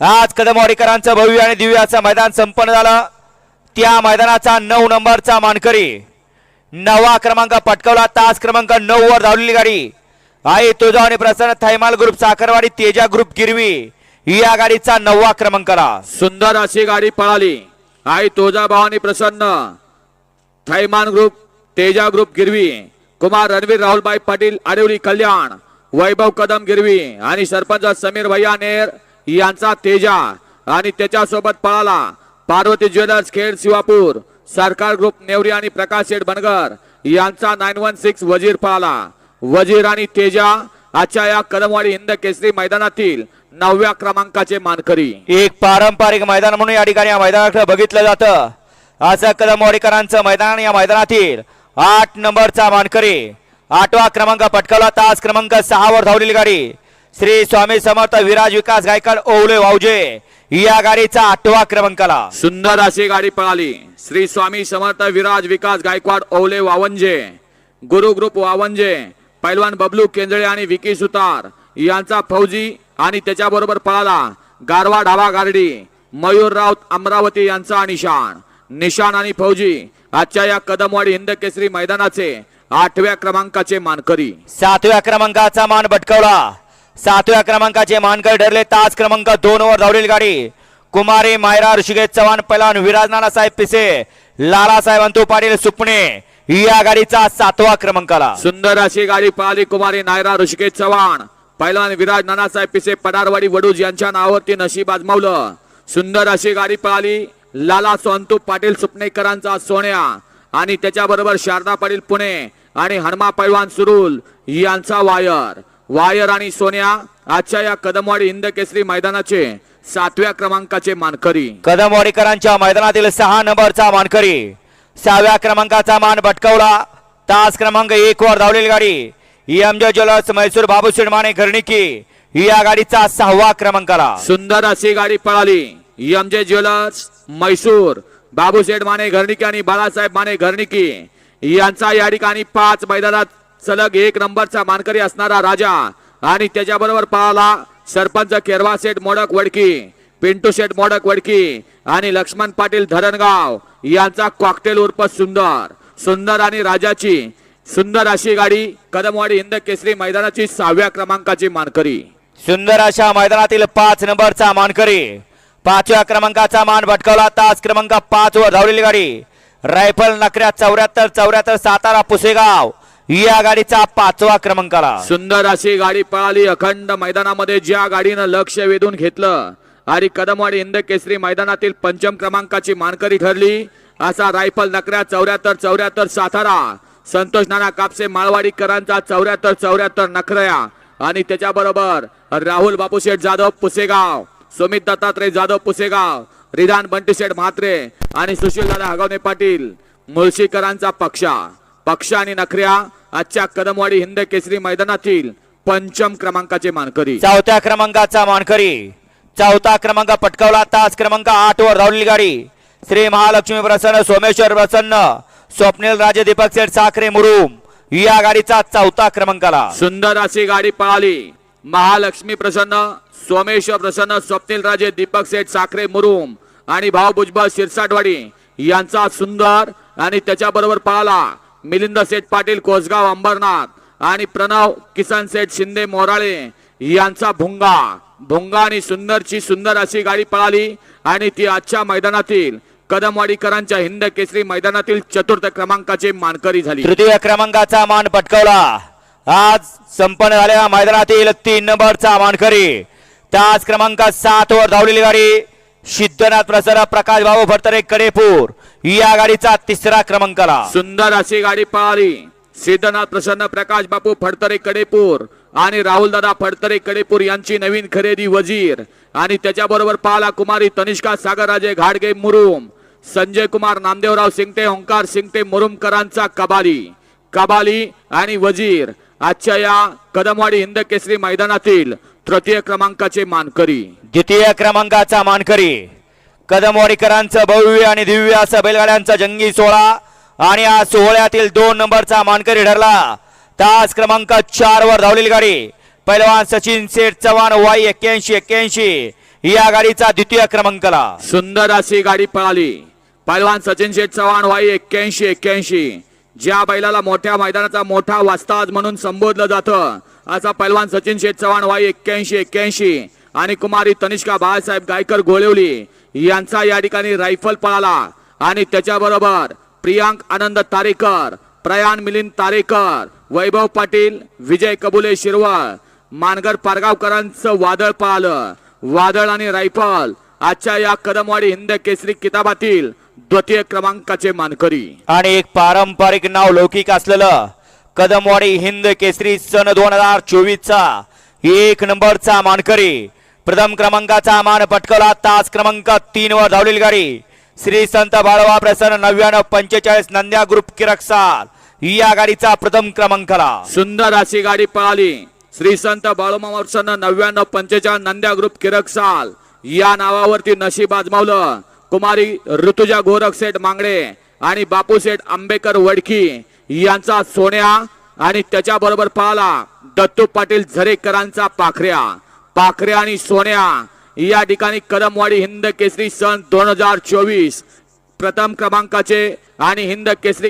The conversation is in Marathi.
आज कदमवाडीकरांचं भव्य आणि दिव्य असं मैदान संपन्न झालं. त्या मैदानाचा नऊ नंबरचा मानकरी नवा क्रमांक पटकवला. तास क्रमांक नऊ वर धावलेली गाडी. आई तुझा आणि प्रसन्न थैमाल ग्रुप साखरवाडी तेजा ग्रुप गिरवी. या गाडीचा नववा क्रमांकाला. सुंदर अशी गाडी पळाली. आई तुझा भावानी प्रसन्न थैमान ग्रुप तेजा ग्रुप गिरवी. कुमार रणवीर राहुलबाई पाटील आडवली कल्याण वैभव कदम गिरवी. आणि सरपंच समीर भैया नेर यांचा तेजा आणि त्याच्यासोबत पळाला पार्वती ज्वेलर्स खेड शिवापूर सरकार ग्रुप नेवरी आणि प्रकाश शेठ बनगर. यांचा नाईन वन सिक्स वजीर पळाला. वजीर आणि तेजा आजच्या या कदमवाडी हिंद केसरी मैदानातील नवव्या क्रमांकाचे मानकरी. एक पारंपरिक मैदान म्हणून या ठिकाणी या मैदानाकडे बघितलं जातं. असं कदमवाडीकरांचं मैदान या मैदानातील आठ नंबरचा मानकरी. आठवा क्रमांक पटकावला. तास क्रमांक सहा वर धावलेली गाडी. श्री स्वामी समर्थ विराज विकास गायकवाड ओवले वावजे. या गाडीचा आठवा क्रमांकाला. सुंदर अशी गाडी पळाली. श्री स्वामी समर्थ विराज विकास गायकवाड ओवले वावंजे. गुरु ग्रुप वावंजे. पैलवान बबलू केंजळे आणि विकी सुतार यांचा फौजी आणि त्याच्याबरोबर पळाला गारवा ढाबा गारडी मयूर राऊत अमरावती यांचा निशाण. निशाण आणि फौजी आजच्या या कदमवाडी हिंद केसरी मैदानाचे आठव्या क्रमांकाचे मानकरी. सातव्या क्रमांकाचा मान भटकवला. सातव्या क्रमांकाचे मानकर ठरले. तास क्रमांक दोन वर धावलेली गाडी. कुमारी मायरा ऋषिकेश चव्हाण पैलवान विराज नानासाहेब पिसे लालासाहेब अंतू पाटील सुपणे या गाडीचा सातवा क्रमांकाला. सुंदर अशी गाडी पळाली कुमारी नायरा ऋषिकेश चव्हाण पैलवान विराज नानासाहेब पिसे पडारवाडी वडूज यांच्या नावावरती नशीब आजमावलं. सुंदर अशी गाडी पळाली लाला सोंतू पाटील सुपणेकरांचा सोन्या आणि त्याच्याबरोबर शारदा पाटील पुणे आणि हनुमा पैलवान सुरुल यांचा वायर. वायर आणि सोन्या आजच्या या कदमवाडी हिंद केसरी मैदानाचे सातव्या क्रमांकाचे मानकरी. कदमवाडीकरांच्या मैदानातील सहा नंबरचा मानकरी. सहाव्या क्रमांकाचा मान भटकवला. तास क्रमांक एक वर धावलेली गाडी. M J jewellers Mysore Babusheth Mane Gharniki या गाडीचा सहावा क्रमांकाला. सुंदर अशी गाडी पळाली. M J jewellers Mysore Babusheth Mane Gharniki आणि बाळासाहेब माने घरनिकी यांचा या ठिकाणी पाच मैदानात सलग एक नंबरचा मानकरी असणारा राजा. आणि त्याच्याबरोबर पळाला सरपंच केरवा शेठ मोडक वडकी पिंटू शेठ मोडक वडकी आणि लक्ष्मण पाटील धरणगाव यांचा कॉकटेल उर्फ सुंदर. सुंदर आणि राजाची सुंदर अशी गाडी कदमवाडी हिंद केसरी मैदानाची सहाव्या क्रमांकाची मानकरी. सुंदर अशा मैदानातील पाच नंबरचा मानकरी. पाचव्या क्रमांकाचा मान भटकवला. तास क्रमांक पाच वर धावलेली गाडी. रायफल नकऱ्या चौऱ्याहत्तर चौऱ्याहत्तर सातारा पुसेगाव. या गाडीचा पाचवा क्रमांकाला सुंदर अशी गाडी पळाली. अखंड मैदानामध्ये ज्या गाडीनं लक्ष वेधून घेतलं आणि कदमवाडी हिंद केसरी मैदानातील पंचम क्रमांकाची मानकरी ठरली असा रायफल नकऱ्या चौऱ्याहत्तर चौऱ्याहत्तर सातारा संतोष नाना कापसे माळवाडीकरांचा चौऱ्याहत्तर चौऱ्याहत्तर नखऱ्या आणि त्याच्याबरोबर राहुल बापूशेठ जाधव पुसेगाव सुमित दत्तात्रय जाधव पुसेगाव रिधान बंटीशेठ म्हात्रे आणि सुशील दादा हगवणे पाटील मुळशीकरांचा पक्षा पक्ष आणि नखऱ्या आजच्या कदमवाडी हिंद केसरी मैदानातील पंचम क्रमांकाचे मानकरी. चौथ्या क्रमांकाचा मानकरी. चौथा क्रमांक पटकावला. तास क्रमांक आठ वर धावलेली गाडी. श्री महालक्ष्मी प्रसन्न सोमेश्वर प्रसन्न स्वप्नील राजे दीपक सेठ साखरे मुरुम या गाडीचा चौथा क्रमांकाला. सुंदर अशी गाडी पळाली. महालक्ष्मी प्रसन्न सोमेश्वर प्रसन्न स्वप्नील राजे दीपक सेठ साखरे मुरुम आणि भाऊ भुजबळ शिरसाटवाडी यांचा सुंदर आणि त्याच्याबरोबर पळाला. मिलिंद सेठ पाटील कोसगाव अंबरनाथ आणि प्रणव किसन सेठ शिंदे मोराळे यांचा भुंगा. भुंगा आणि सुंदरची सुंदर अशी गाडी पळाली आणि ती आजच्या मैदानातील कदमवाडीकरांच्या हिंद केसरी मैदानातील चतुर्थ क्रमांकाचे मानकरी झाली. तृतीय क्रमांकाचा मान पटकावला. आज संपन्न झालेल्या मैदानातील तीन नंबरचा मानकरी. त्याच क्रमांक सात वर धावलेली गाडी. सिद्धनाथ प्रसारा प्रकाश भाऊ भरतरे कडेपूर. या गाडीचा तिसरा क्रमांकाला. सुंदर अशी गाडी पळाली सिद्धनाथ प्रसन्न प्रकाश बापू फडतरे कडेपूर. आणि राहुल दादा फडतरे कडेपूर यांची नवीन खरेदी वजीर. आणि त्याच्याबरोबर पाहला कुमारी तनिष्का सागरराजे घाडगे मुरुम. संजय कुमार नामदेवराव सिंगटे ओंकार सिंगटे मुरुमकरांचा कबाली. कबाली आणि वजीर. आजच्या या कदमवाडी हिंद केसरी मैदानातील तृतीय क्रमांकाचे मानकरी. द्वितीय क्रमांकाचा मानकरी कदमवाडीकरांचं भव्य आणि दिव्य असं बैलगाड्यांचा जंगी सोहळा आणि या सोहळ्यातील दोन नंबरचा मानकरी ठरला. तास क्रमांक चार वर धावलेली गाडी पैलवान सचिन शेठ चव्हाण वाई एक्क्याऐंशी एक्क्याऐंशी या गाडीचा द्वितीय क्रमांकाला. सुंदर अशी गाडी पळाली. पैलवान सचिन शेठ चव्हाण वाई एक्क्याऐंशी एक्क्याऐंशी. ज्या बैलाला मोठ्या मैदानाचा मोठा वास्ताज म्हणून संबोधलं जातं असा पैलवान सचिन शेठ चव्हाण वाई एक्क्याऐंशी एक्क्याऐंशी. आणि कुमारी तनिष्का बाळासाहेब गायकर गोळेवली यांचा या ठिकाणी रायफल पळाला. आणि त्याच्याबरोबर प्रियांक आनंद तारेकर प्रयाण मिलिंद तारेकर वैभव पाटील विजय कबुले शिरवळ मानगर पारगावकरांचं वादळ पळालं. वादळ आणि रायफल आजच्या या कदमवाडी हिंद केसरी किताबातील द्वितीय क्रमांकाचे मानकरी. आणि एक पारंपरिक नाव लौकिक असलेलं कदमवाडी हिंद केसरी सन दोन हजार चोवीसचा एक नंबरचा मानकरी. प्रथम क्रमांकाचा मान पटकला तास क्रमांक तीन वर धावलेली गाडी. श्री संत बाळवा प्रसन्न नव्याण्णव पंचेचाळीस नंद्या ग्रुप किरकसाल. या गाडीचा प्रथम क्रमांकाला. सुंदर अशी गाडी पळाली. श्री संत प्रसन्न नव्याण्णव पंचेचाळीस नंद्या ग्रुप किरकसाल. या नावावरती नशीब आजमावलं. कुमारी ऋतुजा गोरख सेठ मांगडे आणि बापू सेठ आंबेकर वडकी. यांचा सोन्या आणि त्याच्या बरोबर दत्तू पाटील झरेकरांचा पाखऱ्या. पाखऱ्या आणि सोन्या. या ठिकाणी कदमवाडी हिंद केसरी सन दोन हजार चोवीस. प्रथम क्रमांकाचे आणि हिंद केसरी